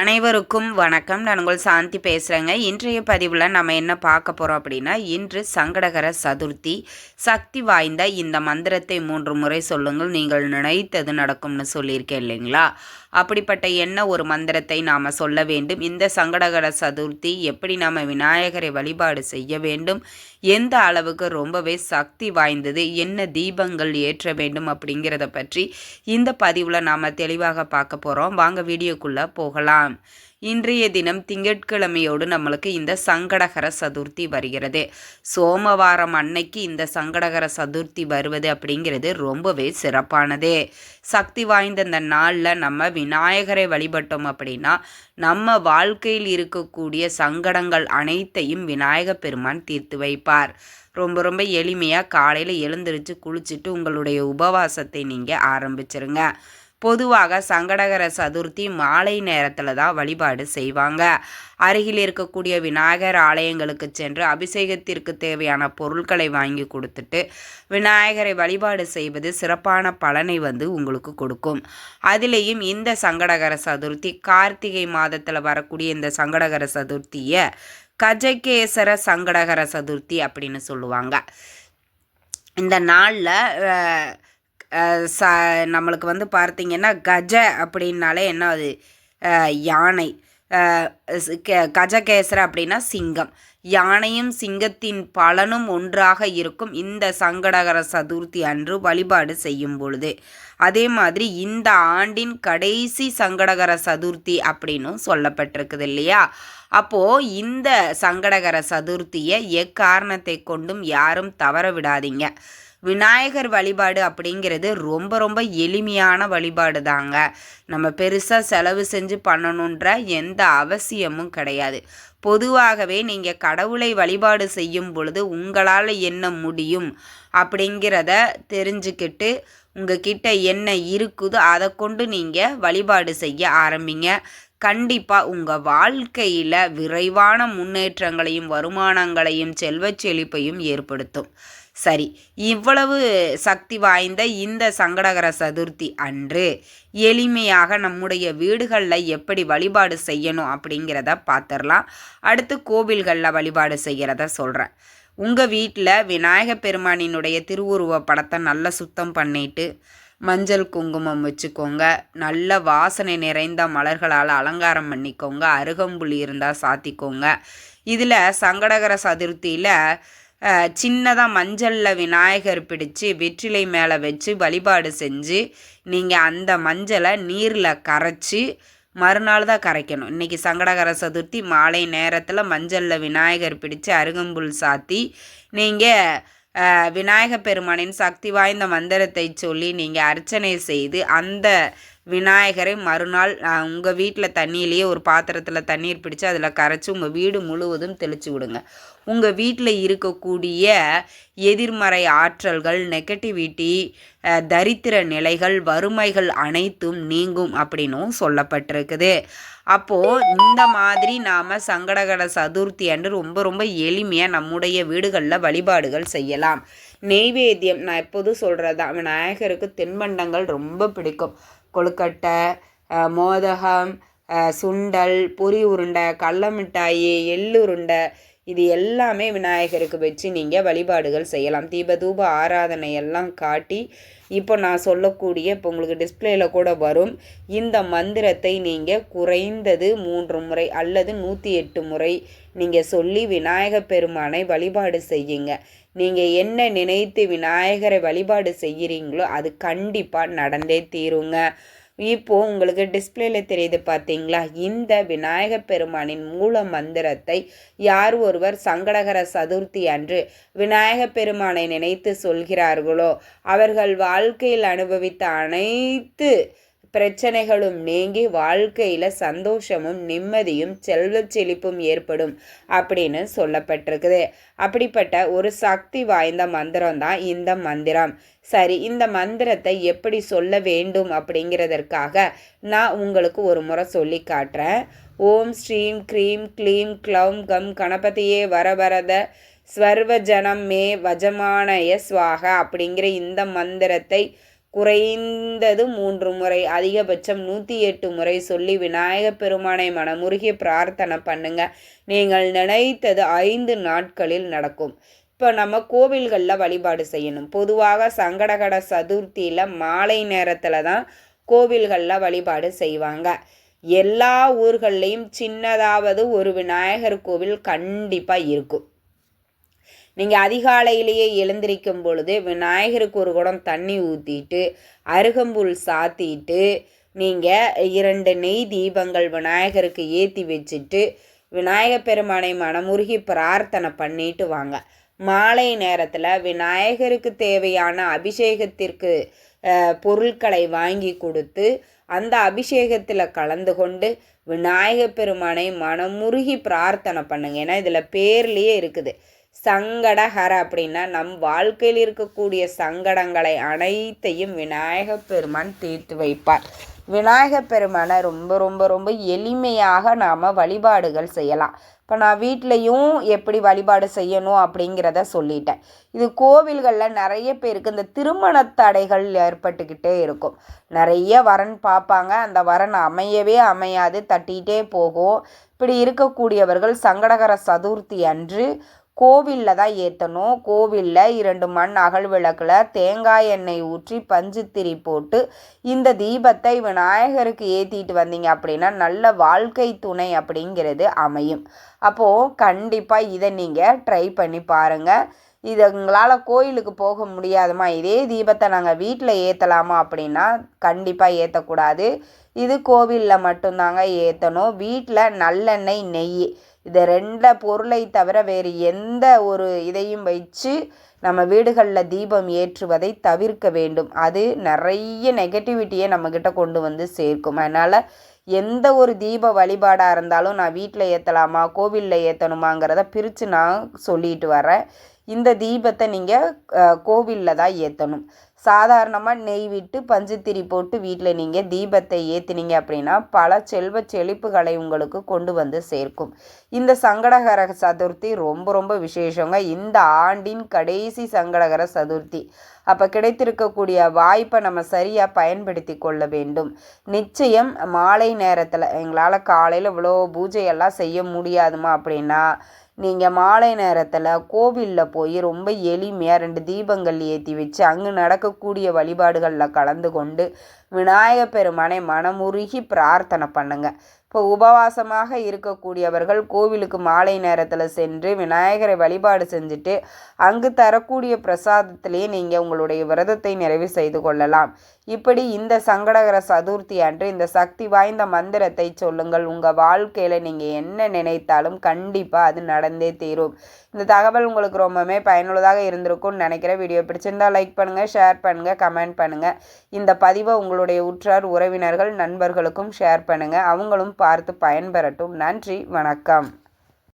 அனைவருக்கும் வணக்கம். நான் உங்கள் சாந்தி பேசுகிறேங்க இன்றைய பதிவில் நம்ம என்ன பார்க்க போகிறோம் அப்படின்னா இன்று சங்கடகர சதுர்த்தி சக்தி வாய்ந்த இந்த மந்திரத்தை மூன்று முறை சொல்லுங்கள். நீங்கள் நினைத்தது நடக்கும்னு சொல்லியிருக்கேன் இல்லைங்களா? அப்படிப்பட்ட என்ன ஒரு மந்திரத்தை நாம் சொல்ல வேண்டும்? இந்த சங்கடகர சதுர்த்தி எப்படி நாம் விநாயகரை வழிபாடு செய்ய வேண்டும்? எந்த அளவுக்கு ரொம்பவே சக்தி வாய்ந்தது? என்ன தீபங்கள் ஏற்ற வேண்டும்? அப்படிங்கிறத பற்றி இந்த பதிவில் நாம் தெளிவாக பார்க்க போகிறோம் வாங்க வீடியோக்குள்ளே போகலாம். இன்றைய தினம் திங்கட்கிழமையோடு நம்மளுக்கு இந்த சங்கடகர சதுர்த்தி வருகிறது. சோமவாரம் அன்னைக்கு இந்த சங்கடகர சதுர்த்தி வருவது அப்படிங்கிறது ரொம்பவே சிறப்பானது. சக்தி வாய்ந்த இந்த நாளில் நம்ம விநாயகரை வழிபட்டோம் அப்படின்னா நம்ம வாழ்க்கையில் இருக்கக்கூடிய சங்கடங்கள் அனைத்தையும் விநாயக பெருமான் தீர்த்து வைப்பார். ரொம்ப ரொம்ப எளிமையாக காலையில் எழுந்திரிச்சு குளிச்சுட்டு உங்களுடைய உபவாசத்தை நீங்கள் ஆரம்பிச்சிருங்க. பொதுவாக சங்கடகர சதுர்த்தி மாலை நேரத்தில் தான் வழிபாடு செய்வாங்க. அருகில் இருக்கக்கூடிய விநாயகர் ஆலயங்களுக்கு சென்று அபிஷேகத்திற்கு தேவையான பொருட்களை வாங்கி கொடுத்துட்டு விநாயகரை வழிபாடு செய்வது சிறப்பான பலனை வந்து உங்களுக்கு கொடுக்கும். அதிலேயும் இந்த சங்கடகர சதுர்த்தி கார்த்திகை மாதத்தில் வரக்கூடிய இந்த சங்கடகர சதுர்த்தியை கஜகேசர சங்கடகர சதுர்த்தி அப்படின்னு சொல்லுவாங்க. இந்த நாளில் ச நம்மளுக்கு வந்து பார்த்திங்கன்னா கஜ அப்படின்னாலே என்ன அது? யானை. கஜகேசர அப்படின்னா சிங்கம். யானையும் சிங்கத்தின் பலனும் ஒன்றாக இருக்கும் இந்த சங்கடகர சதுர்த்தி அன்று வழிபாடு செய்யும் பொழுது. அதே மாதிரி இந்த ஆண்டின் கடைசி சங்கடகர சதுர்த்தி அப்படின்னும் சொல்லப்பட்டிருக்குது இல்லையா? அப்போது இந்த சங்கடகர சதுர்த்தியை எக்காரணத்தை கொண்டும் யாரும் தவற விடாதீங்க. விநாயகர் வழிபாடு அப்படிங்கிறது ரொம்ப ரொம்ப எளிமையான வழிபாடு தாங்க. நம்ம பெருசாக செலவு செஞ்சு பண்ணணுன்ற எந்த அவசியமும் கிடையாது. பொதுவாகவே நீங்கள் கடவுளை வழிபாடு செய்யும் பொழுது உங்களால் என்ன முடியும் அப்படிங்கிறத தெரிஞ்சுக்கிட்டு உங்ககிட்ட என்ன இருக்குதோ அதை கொண்டு நீங்கள் வழிபாடு செய்ய ஆரம்பிங்க. கண்டிப்பாக உங்கள் வாழ்க்கையில் விரைவான முன்னேற்றங்களையும் வருமானங்களையும் செல்வச் செழிப்பையும் ஏற்படுத்தும். சரி இவ்வளவு சக்தி வாய்ந்த இந்த சங்கடகர சதுர்த்தி அன்று எளிமையாக நம்முடைய வீடுகளில் எப்படி வழிபாடு செய்யணும் அப்படிங்கிறத பார்த்துடலாம் அடுத்து கோவில்களில் வழிபாடு செய்கிறத சொல்கிறேன் உங்கள் வீட்டில் விநாயகப் பெருமானினுடைய திருவுருவ படத்தை நல்லா சுத்தம் பண்ணிட்டு மஞ்சள் குங்குமம் வச்சுக்கோங்க. நல்ல வாசனை நிறைந்த மலர்களால் அலங்காரம் பண்ணிக்கோங்க. அருகம்புலி இருந்தால் சாத்திக்கோங்க. இதில் சங்கடகர சதுர்த்தியில் சின்னதாக மஞ்சளில் விநாயகர் பிடிச்சு வெற்றிலை மேலே வச்சு வழிபாடு செஞ்சு நீங்கள் அந்த மஞ்சளை நீரில் கரைச்சி மறுநாள் தான் கரைக்கணும். இன்றைக்கி சங்கடகர சதுர்த்தி மாலை நேரத்தில் மஞ்சளில் விநாயகர் பிடிச்சு அருகம்புல் சாத்தி நீங்கள் விநாயக பெருமானின் சக்தி வாய்ந்த மந்திரத்தை சொல்லி நீங்கள் அர்ச்சனை செய்து அந்த விநாயகரை மறுநாள் உங்கள் வீட்டில் தண்ணியிலேயே ஒரு பாத்திரத்தில் தண்ணீர் பிடிச்சி அதில் கரைச்சி உங்கள் வீடு முழுவதும் தெளித்து விடுங்க. உங்கள் வீட்டில் இருக்கக்கூடிய எதிர்மறை ஆற்றல்கள் நெகட்டிவிட்டி தரித்திர நிலைகள் வறுமைகள் அனைத்தும் நீங்கும் அப்படின்னும் சொல்லப்பட்டிருக்குது. அப்போது இந்த மாதிரி நாம் சங்கடகட சதுர்த்தி அன்று ரொம்ப ரொம்ப எளிமையாக நம்முடைய வீடுகளில் வழிபாடுகள் செய்யலாம். நெய்வேத்தியம் நான் எப்போதும் சொல்கிறதா விநாயகருக்கு தென்பண்டங்கள் ரொம்ப பிடிக்கும். கொழுக்கட்டை மோதகம் சுண்டல் பொரி உருண்டை கடல மிட்டாயி எள்ளுருண்டை இது எல்லாமே விநாயகருக்கு வச்சு நீங்கள் வழிபாடுகள் செய்யலாம். தீபதூப ஆராதனை எல்லாம் காட்டி இப்போ நான் சொல்லக்கூடிய இப்போ உங்களுக்கு டிஸ்பிளேல கூட வரும். இந்த மந்திரத்தை நீங்கள் குறைந்தது மூன்று முறை அல்லது நூற்றி எட்டு முறை நீங்கள் சொல்லி விநாயக பெருமானை வழிபாடு செய்யுங்க. நீங்கள் என்ன நினைத்து விநாயகரை வழிபாடு செய்கிறீங்களோ அது கண்டிப்பாக நடந்தே தீருங்க. இப்போது உங்களுக்கு டிஸ்பிளேல தெரியுது பார்த்தீங்களா? இந்த விநாயக பெருமானின் மூல மந்திரத்தை யார் ஒருவர் சங்கடகர சதுர்த்தி அன்று விநாயக பெருமானை நினைத்து சொல்கிறார்களோ? அவர்கள் வாழ்க்கையில் அனுபவித்த அனைத்து பிரச்சனைகளும் நீங்கி வாழ்க்கையில் சந்தோஷமும் நிம்மதியும் செல்வ செழிப்பும் ஏற்படும் அப்படின்னு சொல்லப்பட்டிருக்குது. அப்படிப்பட்ட ஒரு சக்தி வாய்ந்த மந்திரம் தான் இந்த மந்திரம். சரி இந்த மந்திரத்தை எப்படி சொல்ல வேண்டும் அப்படிங்கிறதற்காக நான் உங்களுக்கு ஒரு முறை சொல்லி காட்டுறேன். ஓம் ஸ்ரீம் க்ரீம் க்ளீம் க்ளௌம் கம் கணபதியே வரவரத ஸ்வர்வஜனம் மே வஜமானய ஸ்வாக அப்படிங்கிற இந்த மந்திரத்தை குறைந்தது மூன்று முறை அதிகபட்சம் நூற்றி எட்டு முறை சொல்லி விநாயகப் பெருமானை மனமுருகி பிரார்த்தனை பண்ணுங்க. நீங்கள் நினைத்தது ஐந்து நாட்களில் நடக்கும். இப்போ நம்ம கோவில்களில் வழிபாடு செய்யணும். பொதுவாக சங்கடகட சதுர்த்தியில் மாலை நேரத்தில் தான் கோவில்களில் வழிபாடு செய்வாங்க. எல்லா ஊர்கள்லேயும் சின்னதாவது ஒரு விநாயகர் கோவில் கண்டிப்பாக இருக்கும். நீங்கள் அதிகாலையிலேயே எழுந்திருக்கும் பொழுது விநாயகருக்கு ஒரு குடம் தண்ணி ஊற்றிட்டு அருகம்புல் சாத்திட்டு நீங்கள் இரண்டு நெய் தீபங்கள் விநாயகருக்கு ஏற்றி வச்சுட்டு விநாயக பெருமானை மனமுருகி பிரார்த்தனை பண்ணிட்டு வாங்க. மாலை நேரத்தில் விநாயகருக்கு தேவையான அபிஷேகத்திற்கு பொருட்களை வாங்கி கொடுத்து அந்த அபிஷேகத்தில் கலந்து கொண்டு விநாயக பெருமானை மனமுருகி பிரார்த்தனை பண்ணுங்க. ஏன்னா இதில் பேர்லேயே இருக்குது. சங்கடஹர அப்படின்னா நம் வாழ்க்கையில் இருக்கக்கூடிய சங்கடங்களை அனைத்தையும் விநாயக பெருமான் தீர்த்து வைப்பார். விநாயக பெருமானை ரொம்ப ரொம்ப ரொம்ப எளிமையாக நாம் வழிபாடுகள் செய்யலாம். இப்போ நான் வீட்லேயும் எப்படி வழிபாடு செய்யணும் அப்படிங்கிறத சொல்லிட்டேன். இது கோவில்களில் நிறைய பேருக்கு இந்த திருமண தடைகள் ஏற்பட்டுக்கிட்டே இருக்கும். நிறைய வரன் பார்ப்பாங்க. அந்த வரன் அமையவே அமையாது தட்டிகிட்டே போகும். இப்படி இருக்கக்கூடியவர்கள் சங்கடகர சதுர்த்தி அன்று கோவிலில் தான் ஏற்றணும் கோவிலில் இரண்டு மண் அகல் விளக்கில் தேங்காய் எண்ணெய் ஊற்றி பஞ்சுத்திரி போட்டு இந்த தீபத்தை விநாயகருக்கு ஏற்றிட்டு வந்தீங்க அப்படின்னா நல்ல வாழ்க்கை துணை அப்படிங்கிறது அமையும். அப்போது கண்டிப்பாக இதை நீங்கள் ட்ரை பண்ணி பாருங்கள் இது உங்களால் கோயிலுக்கு போக முடியாதுமா இதே தீபத்தை நாங்கள் வீட்டில் ஏற்றலாமா அப்படின்னா கண்டிப்பாக ஏற்றக்கூடாது இது கோவிலில் மட்டும்தாங்க ஏற்றணும் வீட்டில் நல்லெண்ணெய் நெய். இதை ரெண்ட பொருளை தவிர வேறு எந்த ஒரு இதையும் வச்சு நம்ம வீடுகளில் தீபம் ஏற்றுவதை தவிர்க்க வேண்டும். அது நிறைய நெகட்டிவிட்டியை நம்மக்கிட்ட கொண்டு வந்து சேர்க்கும். அதனால் எந்த ஒரு தீப வழிபாடாக இருந்தாலும் நான் வீட்டில் ஏற்றலாமா கோவிலில் ஏற்றணுமாங்கிறத பிரித்து நான் சொல்லிட்டு வரேன் இந்த தீபத்தை நீங்கள் கோவிலில் தான் ஏற்றணும் சாதாரணமாக நெய் விட்டு பஞ்சுத்திரி போட்டு வீட்டில் நீங்கள் தீபத்தை ஏற்றினீங்க அப்படின்னா பல செல்வ செழிப்புகளை உங்களுக்கு கொண்டு வந்து சேர்க்கும். இந்த சங்கடகர சதுர்த்தி ரொம்ப ரொம்ப விசேஷங்க. இந்த ஆண்டின் கடைசி சங்கடகர சதுர்த்தி. அப்போ கிடைத்திருக்கக்கூடிய வாய்ப்பை நம்ம சரியாக பயன்படுத்தி கொள்ள வேண்டும். நிச்சயம் மாலை நேரத்தில் எங்களால் காலையில் இவ்வளோ பூஜையெல்லாம் செய்ய முடியாதுமா அப்படின்னா நீங்கள் மாலை நேரத்தில் கோவிலில் போய் ரொம்ப எளிமையாக ரெண்டு தீபங்கள் ஏற்றி வச்சு அங்கே நடக்கக்கூடிய வழிபாடுகளில் கலந்து கொண்டு விநாயக பெருமானை மனமுருகி பிரார்த்தனை பண்ணுங்கள் இப்போ உபவாசமாக இருக்கக்கூடியவர்கள் கோவிலுக்கு மாலை நேரத்தில் சென்று விநாயகரை வழிபாடு செஞ்சுட்டு அங்கு தரக்கூடிய பிரசாதத்திலேயே நீங்கள் உங்களுடைய விரதத்தை நிறைவு செய்து கொள்ளலாம். இப்படி இந்த சங்கடகர சதுர்த்தி அன்று இந்த சக்தி வாய்ந்த மந்திரத்தை சொல்லுங்கள். உங்கள் வாழ்க்கையில் நீங்கள் என்ன நினைத்தாலும் கண்டிப்பாக அது நடந்தே தீரும். இந்த தகவல் உங்களுக்கு ரொம்பவுமே பயனுள்ளதாக இருந்திருக்கும்னு நினைக்கிற வீடியோ பிடிச்சிருந்தால் லைக் பண்ணுங்கள் ஷேர் பண்ணுங்கள் கமெண்ட் பண்ணுங்கள் இந்த பதிவை உங்களுடைய உற்றார் உறவினர்கள் நண்பர்களுக்கும் ஷேர் பண்ணுங்கள் அவங்களும் பார்த்து பயன்பெறட்டும். நன்றி வணக்கம்.